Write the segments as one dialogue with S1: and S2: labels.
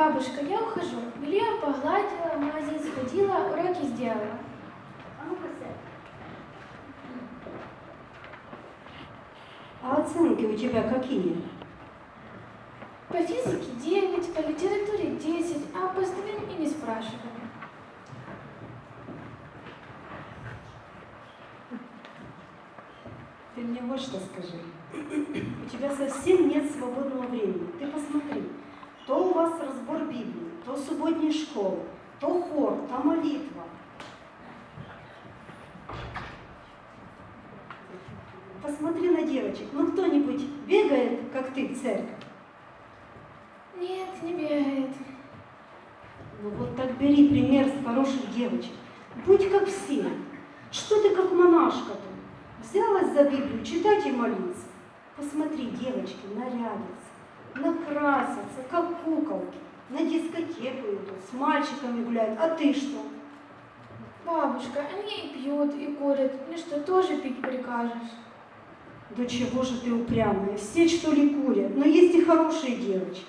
S1: Бабушка, я ухожу. Белье погладила, в магазин сходила, уроки сделала.
S2: А ну-ка сядь.
S3: А оценки у тебя какие?
S1: По физике 9, по литературе 10, а по остальным и не спрашивали.
S3: Ты мне вот что скажи. У тебя совсем нет свободного времени. Ты посмотри. Разбор Библии, то субботние школы, то хор, то молитва. Посмотри на девочек. Ну кто-нибудь бегает, как ты, в церковь?
S1: Нет, не бегает.
S3: Ну вот так бери пример с хороших девочек. Будь как все. Что ты как монашка-то? Взялась за Библию читать и молиться. Посмотри, девочки нарядятся, накрасятся, как куколки, на дискотеку идут, с мальчиками гуляют. А ты что?
S1: Бабушка, они и пьют, и курят. Мне что, тоже пить прикажешь?
S3: Да чего же ты упрямая? Все что ли курят? Но есть и хорошие девочки.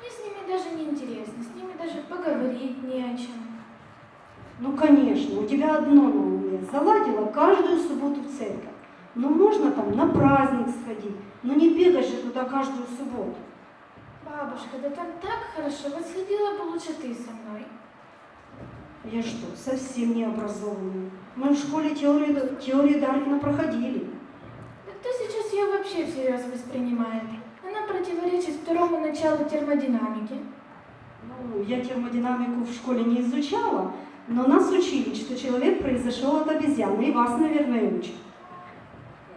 S1: Мне с ними даже не интересно, с ними даже поговорить не о чем.
S3: Ну, конечно, у тебя одно на уме. Заладила каждую субботу в церковь. Ну, можно там на праздник сходить, но не бегать же туда каждую субботу.
S1: Бабушка, да там так хорошо, вот сходила бы лучше ты со мной.
S3: Я что, совсем не образованная? Мы в школе теорию, теорию Дарвина проходили.
S1: Да кто сейчас ее вообще всерьез воспринимает? Она противоречит второму началу термодинамики.
S3: Ну, я термодинамику в школе не изучала, но нас учили, что человек произошел от обезьяны, и вас, наверное, учат.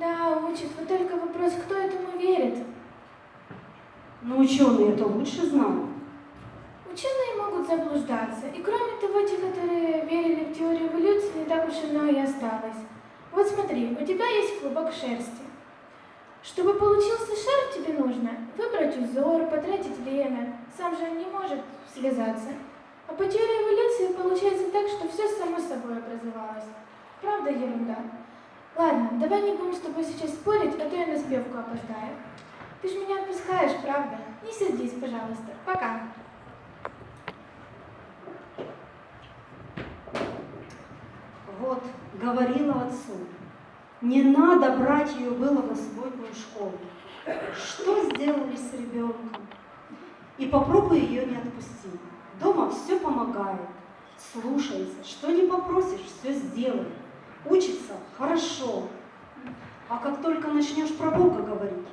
S1: Да, учит, вот только вопрос, кто этому верит?
S3: Но ученые это лучше знают.
S1: Ученые могут заблуждаться, и кроме того, те, которые верили в теорию эволюции, не так уж и много и осталось. Вот смотри, у тебя есть клубок шерсти. Чтобы получился шар, тебе нужно выбрать узор, потратить время. Сам же он не может связаться. А по теории эволюции получается так, что все само собой образовалось. Правда ерунда? Ладно, давай не будем с тобой сейчас спорить, а то я на спевку опоздаю. Ты же меня отпускаешь, правда? Не сердись, пожалуйста. Пока.
S3: Вот, говорила отцу, не надо брать ее было в субботнюю школу. Что сделали с ребенком? И попробуй ее не отпусти. Дома все помогает, слушается, что не попросишь, все сделает. Учится хорошо. А как только начнешь про Бога говорить,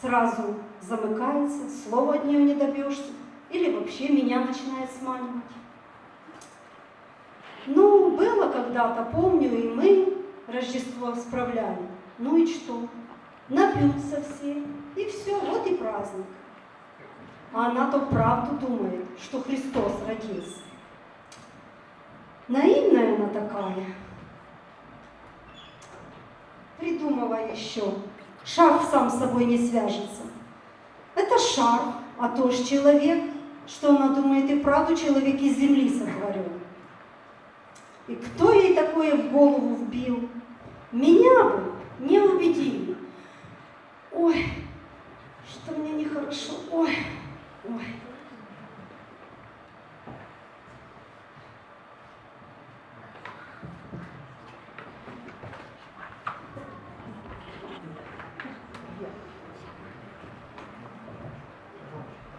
S3: сразу замыкается, слова от нее не добьешься, или вообще меня начинает сманивать. Ну, было когда-то, помню, и мы Рождество справляли. Ну и что? Напьются все, и все, вот и праздник. А она-то правду думает, что Христос родился. Наивная она такая. Придумывай еще. Шарф сам с собой не свяжется. Это шарф, а то ж человек. Что она думает, и правду человек из земли сотворен. И кто ей такое в голову вбил? Меня бы не убедили. Ой, что мне нехорошо. Ой, ой.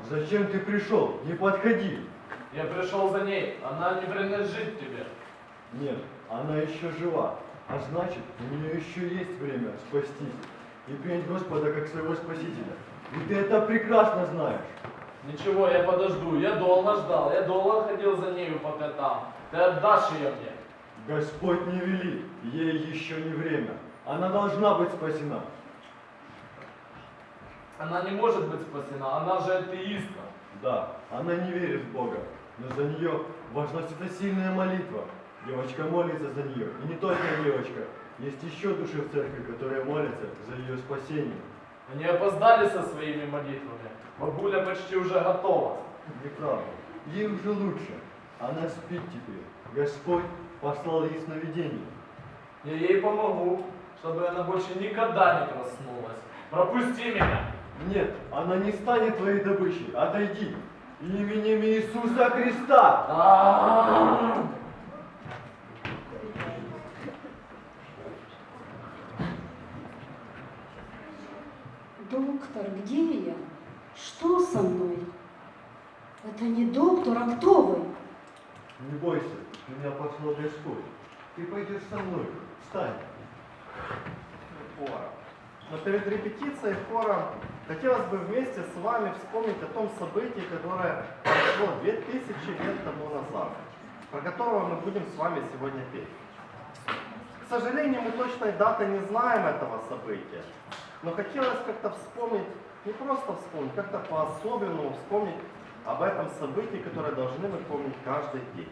S4: Зачем ты пришел? Не подходи.
S5: Я пришел за ней, она не принадлежит тебе.
S4: Нет, она еще жива. А значит, у нее еще есть время спастись и принять Господа как своего Спасителя. И ты это прекрасно знаешь.
S5: Ничего, я подожду, я долго ждал, я долго ходил за нею по пятам. Ты отдашь ее мне.
S4: Господь не велит, ей еще не время. Она должна быть спасена.
S5: Она не может быть спасена, она же атеистка.
S4: Да, она не верит в Бога, но за нее важна всегда сильная молитва. Девочка молится за нее, и не только девочка. Есть еще души в церкви, которые молятся за ее спасение.
S5: Они опоздали со своими молитвами. Бабуля почти уже готова.
S4: Неправда. Ей уже лучше. Она спит теперь. Господь послал ей сновидение.
S5: Я ей помогу, чтобы она больше никогда не проснулась. Пропусти меня.
S4: Нет, она не станет твоей добычей. Отойди. Именем Иисуса Христа!
S5: А-а-а!
S3: Доктор, где я? Что со мной? Это не доктор, а кто вы?
S4: Не бойся, меня послал Господь. Ты пойдешь со мной. Встань.
S2: хора. Но перед репетицией хора хотелось бы вместе с вами вспомнить о том событии, которое прошло 2000 лет тому назад, про которого мы будем с вами сегодня петь. К сожалению, мы точной даты не знаем этого события, но хотелось как-то вспомнить, не просто вспомнить, как-то по-особенному вспомнить об этом событии, которое должны мы помнить каждый день.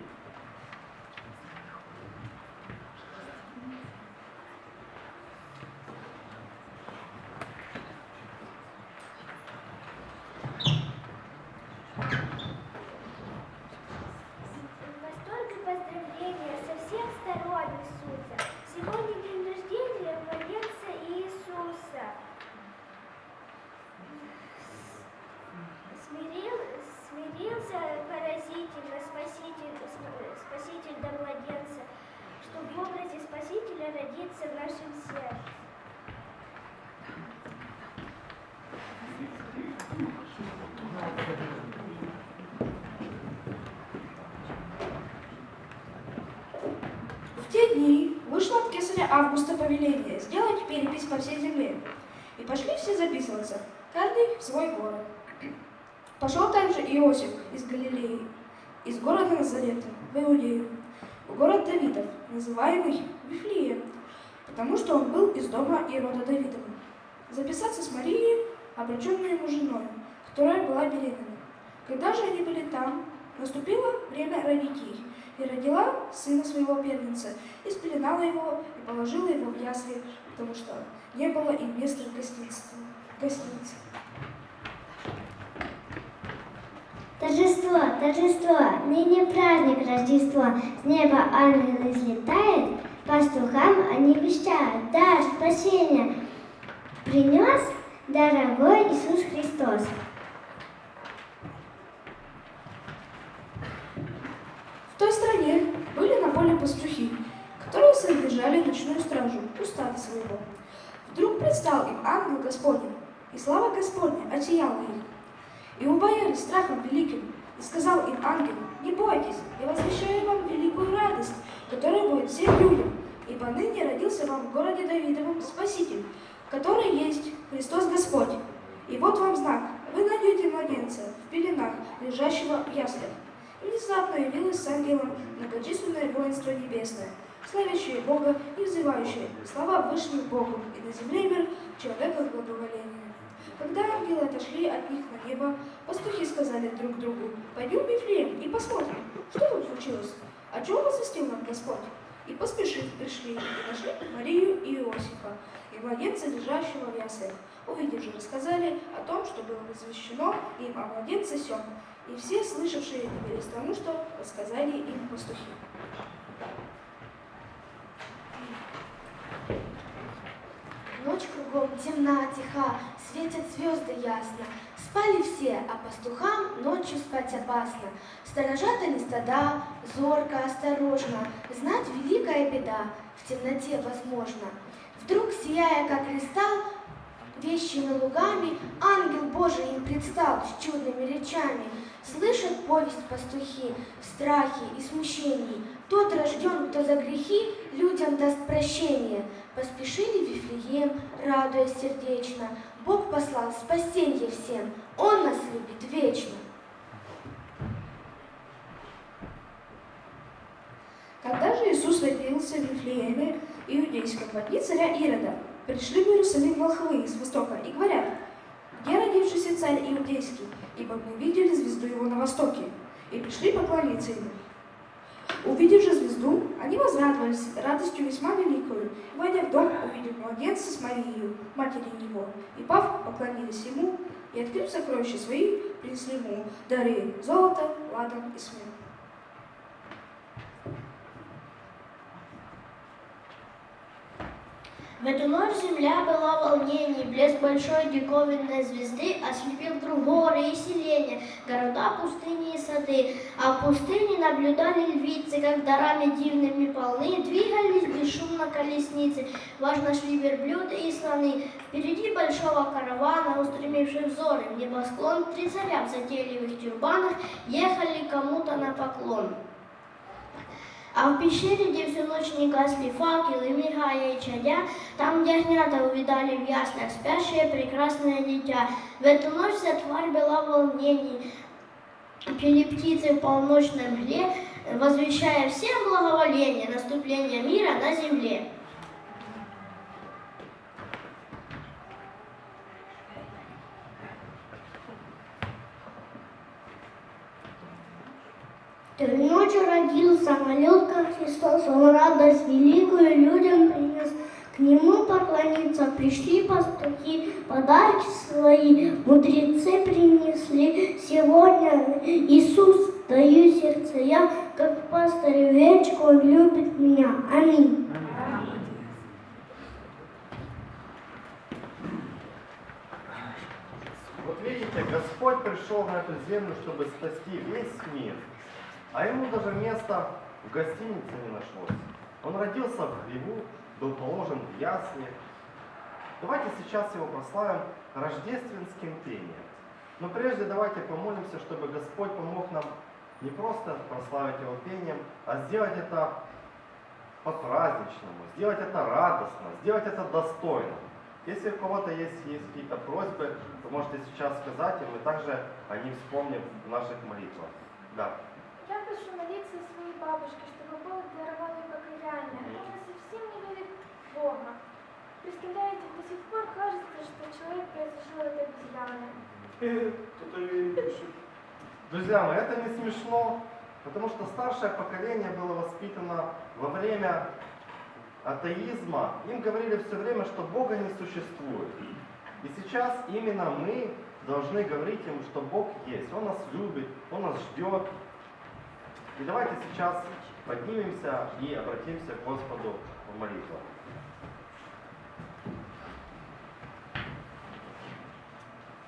S6: В восторге поздравления со всех сторон несутся. Сегодня день рождения младенца Иисуса. Смирил, смирился поразительно Спаситель, сп- Спаситель до младенца, чтобы в образе Спасителя родиться в нашем сердце.
S7: В те дни вышло от кесаря Августа повеление сделать перепись по всей земле. И пошли все записываться, каждый в свой город. Пошел также Иосиф из Галилеи, из города Назарета, в Иудею, в город Давидов, называемый Вифлеем, потому что он был из дома Ирода Давидова. Записаться с Марией, обрученной ему женой, которая была беременна. Когда же они были там, наступило время их, и родила сына своего первенца, и спеленала его, и положила его в ясли, потому что не было им места в гостинице. гостинице.
S6: Торжество, торжество, ныне праздник Рождества. С неба ангел излетает, пастухам они вещают. Дар спасения принес дорогой Иисус Христос.
S7: В той стране были на поле пастухи, которые содержали ночную стражу у стада своего. Вдруг предстал им ангел Господень, и слава Господня осияла их. И убоялись страхом великим, и сказал им ангел, не бойтесь, я возвещаю вам великую радость, которая будет всем людям, ибо ныне родился вам в городе Давидовом Спаситель, который есть Христос Господь. И вот вам знак, вы найдете младенца в пеленах, лежащего в яслях. И внезапно явилось с ангелом многочисленное воинство небесное, славящее Бога и взывающее слова Вышних Богу, и на земле мир человека благоволения. Когда ангелы отошли от них на небо, пастухи сказали друг другу, «Пойдем в Вифлеем и посмотрим, что тут случилось, о чем возвестил нам Господь». И поспешив пришли и нашли Марию и Иосифа, и младенца, лежащего в яслях. Увидев же, рассказали о том, что было возвещено им о младенце сём, и все слышавшие удивились тому, что рассказали им пастухи.
S8: Ночь кругом темна, тиха, светят звезды ясно. Спали все, а пастухам ночью спать опасно. Сторожат они стада, зорко, осторожно. Знать великая беда, в темноте возможно. Вдруг, сияя как кристалл, вещими лугами, ангел Божий им предстал с чудными речами. Слышат повесть пастухи в страхе и смущении. Тот рожден, кто за грехи людям даст прощение. Поспешили в Вифлеем, радуясь сердечно. Бог послал спасенье всем, Он нас любит вечно.
S7: Когда же Иисус родился в Вифлееме Иудейском, дни царя Ирода, пришли в Иерусалим волхвы с востока и говорят, где родившийся царь Иудейский, ибо мы видели звезду его на востоке, и пришли поклониться ему. Увидев же звезду, они возрадовались радостью весьма великою, и, войдя в дом, увидев младенца с Марией, матерью его, и пав, поклонились ему, и, открыв сокровища свои, принесли ему дары золото, ладан и смерть.
S6: В эту ночь земля была в волнении, блеск большой диковинной звезды ослепил вдруг горы и селения, города, пустыни и сады. А в пустыне наблюдали львицы, как дарами дивными полны, двигались бесшумно колесницы, важно шли верблюды и слоны. Впереди большого каравана, устремивших взоры в небосклон, три царя в затейливых тюрбанах ехали кому-то на поклон. А в пещере, где всю ночь не гасли факелы, и чадя, там, где огнята увидали в яслях спящее прекрасное дитя, в эту ночь вся тварь была в волнении, пели птицы в полночной мгле, возвещая всем благоволение, наступление мира на земле. Той ночью родился малютка Христос, Он радость великую людям принес. К Нему поклониться пришли пастухи, подарки свои мудрецы принесли. Сегодня Иисус даю сердце я, как пастырь овечку, Он любит меня. Аминь.
S2: Вот видите, Господь пришел на эту землю, чтобы спасти весь мир. А ему даже места в гостинице не нашлось. Он родился в хлеву, был положен в ясли. Давайте сейчас его прославим рождественским пением. Но прежде давайте помолимся, чтобы Господь помог нам не просто прославить его пением, а сделать это по-праздничному, сделать это радостно, сделать это достойно. Если у кого-то есть, есть какие-то просьбы, то можете сейчас сказать, и мы также о них вспомним в наших молитвах. Да.
S1: Я прошу молиться своей бабушке, чтобы Бог даровал ей покаяние. Она совсем не верит в Бога. Представляете, до сих пор кажется, что человек произошел от обезьяны.
S2: Друзья мои, это не смешно, потому что старшее поколение было воспитано во время атеизма. Им говорили все время, что Бога не существует. И сейчас именно мы должны говорить им, что Бог есть. Он нас любит, Он нас ждет. И давайте сейчас поднимемся и обратимся к Господу в молитву.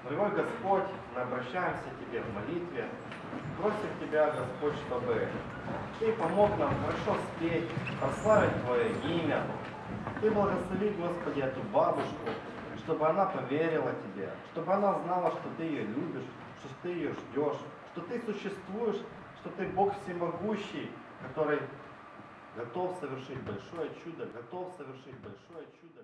S2: Дорогой Господь, мы обращаемся к Тебе в молитве, просим Тебя, Господь, чтобы Ты помог нам хорошо спеть, прославить Твое имя. Ты благослови, Господи, эту бабушку, чтобы она поверила Тебе, чтобы она знала, что Ты ее любишь, что Ты ее ждешь, что Ты существуешь, что Ты Бог всемогущий, который готов совершить большое чудо, готов совершить большое чудо.